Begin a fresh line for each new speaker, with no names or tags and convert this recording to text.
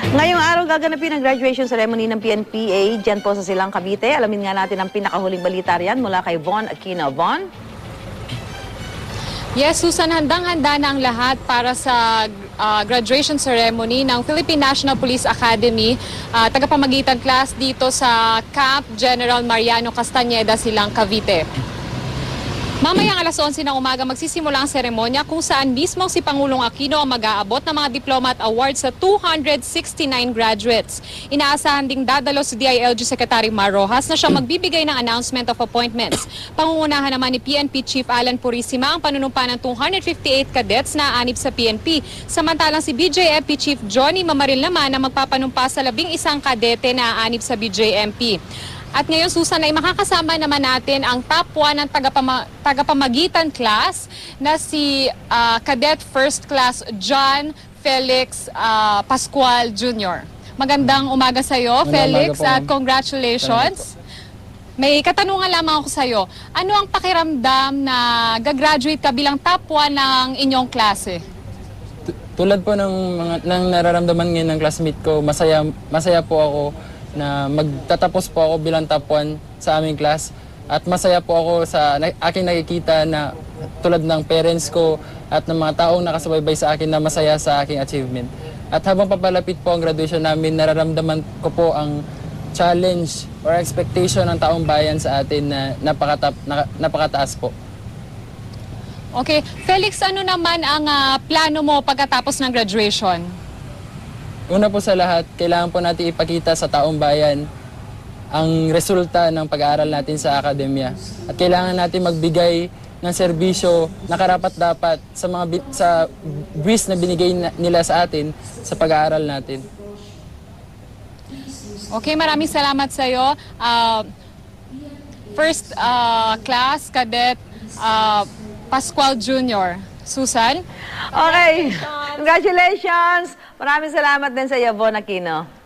Ngayong araw gaganapin ang graduation ceremony ng PNPA dyan po sa Silang Cavite. Alamin nga natin ang pinakahuling balita riyan mula kay Von Aquino. Von?
Yes, Susan, handang-handa na ang lahat para sa ah, graduation ceremony ng Philippine National Police Academy. ah, tagapamagitan class dito sa Camp General Mariano Castañeda, Silang Cavite. Mamayang alas 11 ng umaga magsisimula ang seremonya kung saan mismo si Pangulong Aquino ang mag-aabot ng mga diploma at awards sa 269 graduates. Inaasahan ding dadalo si DILG Secretary Mar Rojas na siya magbibigay ng announcement of appointments. Pangungunahan naman ni PNP Chief Alan Purisima ang panunumpa ng 258 cadets na anib sa PNP. Samantalang si BJMP Chief Johnny Mamaril naman ang magpapanumpa sa labing isang kadete na anib sa BJMP. At ngayon, Susan, ay makakasama naman natin ang top 1 ng tagapama- tagapamagitan class na si ah, Cadet First Class John Felix ah, Pascual Jr. Magandang umaga sa iyo, Felix, at congratulations. May katanungan lamang ako sa iyo. Ano ang pakiramdam na gagraduate ka bilang top 1 ng inyong klase?
Tu- Tulad po ng mga ng nararamdaman ngayon ng classmate ko, masaya masaya po ako na magtatapos po ako bilang top 1 sa aming class at masaya po ako sa na, aking nakikita na tulad ng parents ko at ng mga taong nakasubaybay sa akin na masaya sa aking achievement. At habang papalapit po ang graduation namin, nararamdaman ko po ang challenge or expectation ng taong bayan sa atin na napakatap, na, napakataas po.
Okay, Felix, ano naman ang ah, plano mo pagkatapos ng graduation?
Una po sa lahat, kailangan po natin ipakita sa taong bayan ang resulta ng pag-aaral natin sa akademya. At kailangan natin magbigay ng serbisyo na karapat-dapat sa mga bi- sa buwis na binigay na- nila sa atin sa pag-aaral natin.
Okay, maraming salamat sa iyo. Uh, first uh, class cadet uh, Pascual Jr. Susan?
Okay. Congratulations! Maraming salamat din sa iyo, Von Aquino.